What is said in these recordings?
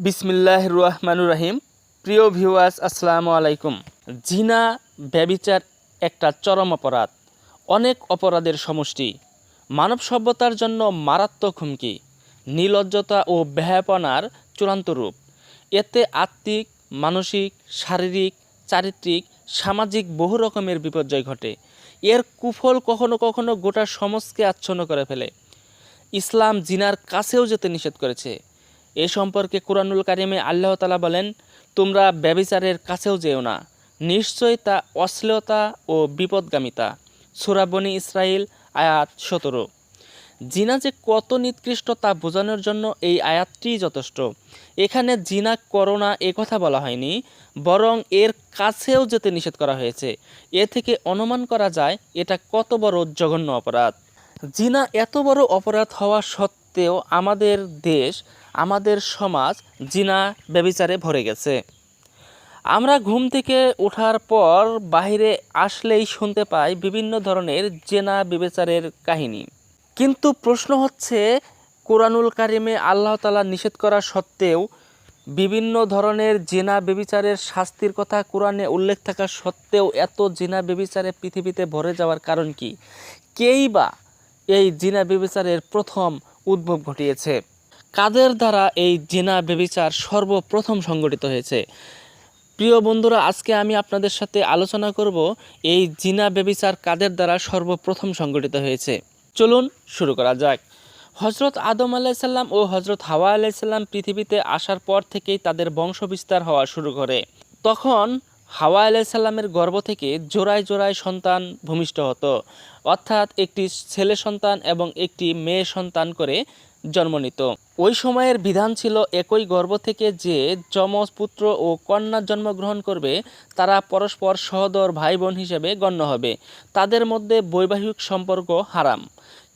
বিসমিল্লাহ রহমানুর রাহিম প্রিয় ভিউয়ার্স, আসসালামু আলাইকুম। জিনা, ব্যবিচার একটা চরম অপরাধ, অনেক অপরাধের সমষ্টি। মানব সভ্যতার জন্য মারাত্মক হুমকি, নির্লজ্জতা ও ব্যয়াপনার চূড়ান্ত রূপ। এতে আত্মিক, মানসিক, শারীরিক, চারিত্রিক, সামাজিক বহু রকমের বিপর্যয় ঘটে। এর কুফল কখনো কখনো গোটা সমাজকে আচ্ছন্ন করে ফেলে। ইসলাম জিনার কাছেও যেতে নিষেধ করেছে। এ সম্পর্কে কোরআনুল কারিমে আল্লাহ তালা বলেন, তোমরা ব্যবিচারের কাছেও যেও না। নিশ্চয়ই তা অশ্লীলতা ও বিপদগামিতা। সুরাবনি ইসরাইল আয়াত সতেরো। জিনা যে কত নিকৃষ্ট তা বোঝানোর জন্য এই আয়াতটি যথেষ্ট। এখানে জিনা, করোনা কথা বলা হয়নি, বরং এর কাছেও যেতে নিষেধ করা হয়েছে। এ থেকে অনুমান করা যায়, এটা কত বড় জঘন্য অপরাধ। জিনা এত বড় অপরাধ হওয়া সত্ত্বেও আমাদের দেশ, আমাদের সমাজ জিনা ব্যবিচারে ভরে গেছে। আমরা ঘুম থেকে ওঠার পর বাইরে আসলেই শুনতে পাই বিভিন্ন ধরনের জেনা বিবেচারের কাহিনী। কিন্তু প্রশ্ন হচ্ছে, কোরআনুল কারিমে আল্লাহ তালা নিষেধ করা সত্ত্বেও বিভিন্ন ধরনের জেনা ব্যবিচারের শাস্তির কথা কোরআনে উল্লেখ থাকা সত্ত্বেও এত জিনা ব্যবিচারে পৃথিবীতে ভরে যাওয়ার কারণ কি? কেই বা এই জিনা ব্যবিচারের প্রথম উদ্ভব ঘটিয়েছে। কাদের দ্বারা এই জিনা ব্যবিচার সর্বপ্রথম সংগঠিত হয়েছে? প্রিয় বন্ধুরা, আজকে আমি আপনাদের সাথে আলোচনা করব এই জিনা ব্যবিচার কাদের দ্বারা সর্বপ্রথম সংগঠিত হয়েছে। চলুন শুরু করা যাক। হজরত আদম আলাইসাল্লাম ও হজরত হাওয়া আলাইসাল্লাম পৃথিবীতে আসার পর থেকেই তাদের বংশ বিস্তার হওয়া শুরু করে। তখন হাওয়া আলাইসাল্লামের গর্ভ থেকে জোড়ায় জোড়ায় সন্তান ভূমিষ্ঠ হতো। অর্থাৎ একটি ছেলে সন্তান এবং একটি মেয়ে সন্তান করে জন্ম নিত। ওই সময়ের বিধান ছিল একই গর্ভ থেকে যে যমজ পুত্র ও কন্যা জন্মগ্রহণ করবে, তারা পরস্পর সহদর ভাই বোন হিসেবে গণ্য হবে। তাদের মধ্যে বৈবাহিক সম্পর্ক হারাম।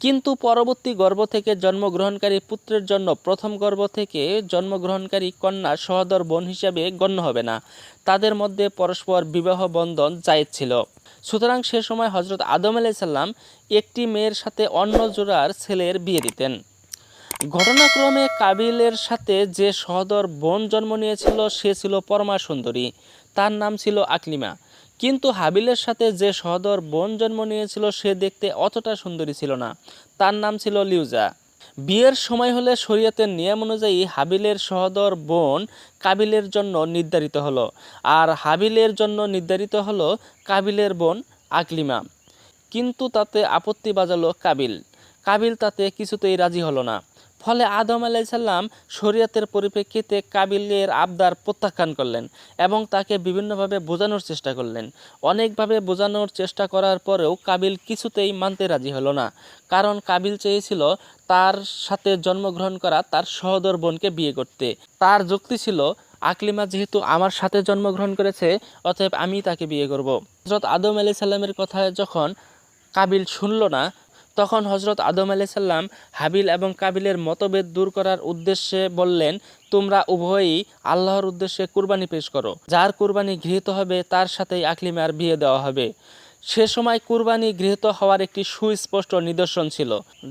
কিন্তু পরবর্তী গর্ভ থেকে জন্মগ্রহণকারী পুত্রের জন্য প্রথম গর্ভ থেকে জন্মগ্রহণকারী কন্যা সহদর বোন হিসেবে গণ্য হবে না। তাদের মধ্যে পরস্পর বিবাহ বন্ধন জায়েজ ছিল সুতরাং সে সময় হজরত আদম আলাইসাল্লাম একটি মেয়ের সাথে অন্য জোড়ার ছেলের বিয়ে দিতেন। ঘটনাক্রমে কাবিলের সাথে যে সহদর বোন জন্ম নিয়েছিল, সে ছিল পরমা সুন্দরী। তার নাম ছিল আকলিমা। কিন্তু হাবিলের সাথে যে সহদর বোন জন্ম নিয়েছিল সে দেখতে অতটা সুন্দরী ছিল না। তার নাম ছিল লিউজা। বিয়ের সময় হলে শরীয়তের নিয়ম অনুযায়ী হাবিলের সহদর বোন কাবিলের জন্য নির্ধারিত হলো আর হাবিলের জন্য নির্ধারিত হলো কাবিলের বোন আকলিমা। কিন্তু তাতে আপত্তি বাজালো কাবিল। কাবিল তাতে কিছুতেই রাজি হলো না। ফলে আদম আলাইসাল্লাম শরীয়তের পরিপ্রেক্ষিতে কাবিলের আবদার প্রত্যাখ্যান করলেন এবং তাকে বিভিন্নভাবে বোঝানোর চেষ্টা করলেন। অনেকভাবে বোঝানোর চেষ্টা করার পরেও কাবিল কিছুতেই মানতে রাজি হলো না। কারণ কাবিল চেয়েছিল তার সাথে জন্মগ্রহণ করা তার সহদর বোনকে বিয়ে করতে। তার যুক্তি ছিল, আকলিমা যেহেতু আমার সাথে জন্মগ্রহণ করেছে, অতএব আমি তাকে বিয়ে করব। হজরত আদম আলি সাল্লামের কথা যখন কাবিল শুনল না তখন হজরত আদম আলাইসাল্লাম হাবিল এবং কাবিলের মতভেদ দূর করার উদ্দেশ্যে বললেন, তোমরা উভয়ই আল্লাহর উদ্দেশ্যে কুরবানি পেশ করো। যার কুরবানি গৃহীত হবে, তার সাথেই আকলিমার বিয়ে দেওয়া হবে। সে সময় কুরবানি গৃহীত হওয়ার একটি সুস্পষ্ট নিদর্শন ছিল।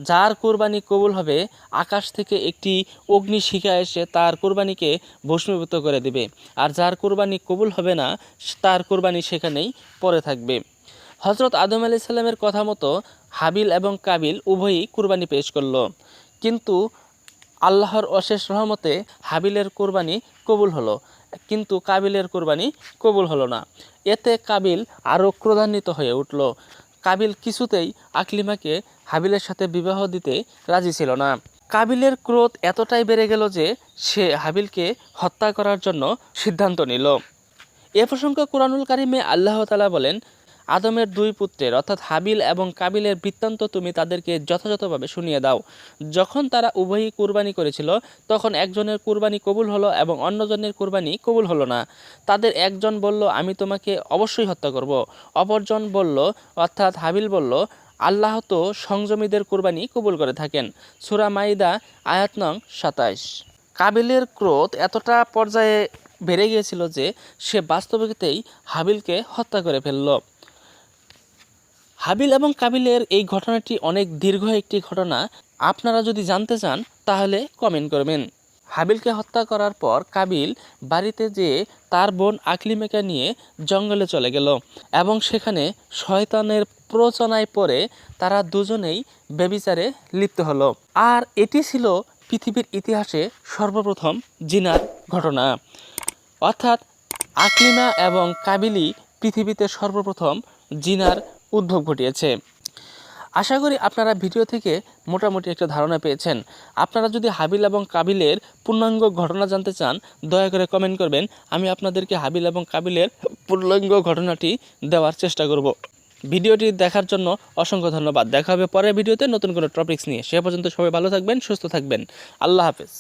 যার কুরবানি কবুল হবে, আকাশ থেকে একটি অগ্নিশিখা এসে তার কুরবানিকে ভস্মীভূত করে দেবে। আর যার কুরবানি কবুল হবে না, তার কুরবানি সেখানেই পড়ে থাকবে। হজরত আদম আলি সাল্লামের কথা মতো হাবিল এবং কাবিল উভয়ই কুরবানি পেশ করল। কিন্তু আল্লাহর অশেষ রহমতে হাবিলের কোরবানি কবুল হলো, কিন্তু কাবিলের কোরবানি কবুল হলো না। এতে কাবিল আরও ক্রোধান্বিত হয়ে উঠল। কাবিল কিছুতেই আকলিমাকে হাবিলের সাথে বিবাহ দিতে রাজি ছিল না। কাবিলের ক্রোধ এতটাই বেড়ে গেল যে সে হাবিলকে হত্যা করার জন্য সিদ্ধান্ত নিল। এ প্রসঙ্গে কোরআনুল কারিমে আল্লাহ তালা বলেন আদমের দুই পুত্রের, অর্থাৎ হাবিল এবং কাবিলের বৃত্তান্ত তুমি তাদেরকে যথাযথভাবে শুনিয়ে দাও। যখন তারা উভয়ই কুরবানি করেছিল, তখন একজনের কুরবানি কবুল হলো এবং অন্যজনের কুরবানি কবুল হলো না। তাদের একজন বলল, আমি তোমাকে অবশ্যই হত্যা করব। অপরজন বলল, অর্থাৎ হাবিল বলল, আল্লাহ তো সংযমীদের কুরবানি কবুল করে থাকেন। সুরা মাইদা, আয়াত নং সাতাইশ। কাবিলের ক্রোধ এতটা পর্যায়ে বেড়ে গিয়েছিল যে সে বাস্তবিকতেই হাবিলকে হত্যা করে ফেলল। হাবিল এবং কাবিলের এই ঘটনাটি অনেক দীর্ঘ একটি ঘটনা। আপনারা যদি জানতে চান, তাহলে কমেন্ট করবেন। হাবিলকে হত্যা করার পর কাবিল বাড়িতে যেয়ে তার বোন আকলিমেকে নিয়ে জঙ্গলে চলে গেল এবং সেখানে শয়তানের প্রচনায় পড়ে তারা দুজনেই বেবিচারে লিপ্ত হলো। আর এটি ছিল পৃথিবীর ইতিহাসে সর্বপ্রথম জিনার ঘটনা। অর্থাৎ আকলিমা এবং কাবিলি পৃথিবীতে সর্বপ্রথম জিনার উদ্ভব ঘটিয়েছে। আশা করি আপনারা ভিডিও থেকে মোটামুটি একটা ধারণা পেয়েছেন। আপনারা যদি হাবিল এবং কাবিলের পূর্ণাঙ্গ ঘটনা জানতে চান, দয়া করে কমেন্ট করবেন। আমি আপনাদেরকে হাবিল এবং কাবিলের পূর্ণাঙ্গ ঘটনাটি দেওয়ার চেষ্টা করব। ভিডিওটি দেখার জন্য অসংখ্য ধন্যবাদ। দেখা হবে পরের ভিডিওতে নতুন কোনো টপিক্স নিয়ে। সে পর্যন্ত সবাই ভালো থাকবেন, সুস্থ থাকবেন। আল্লাহ হাফেজ।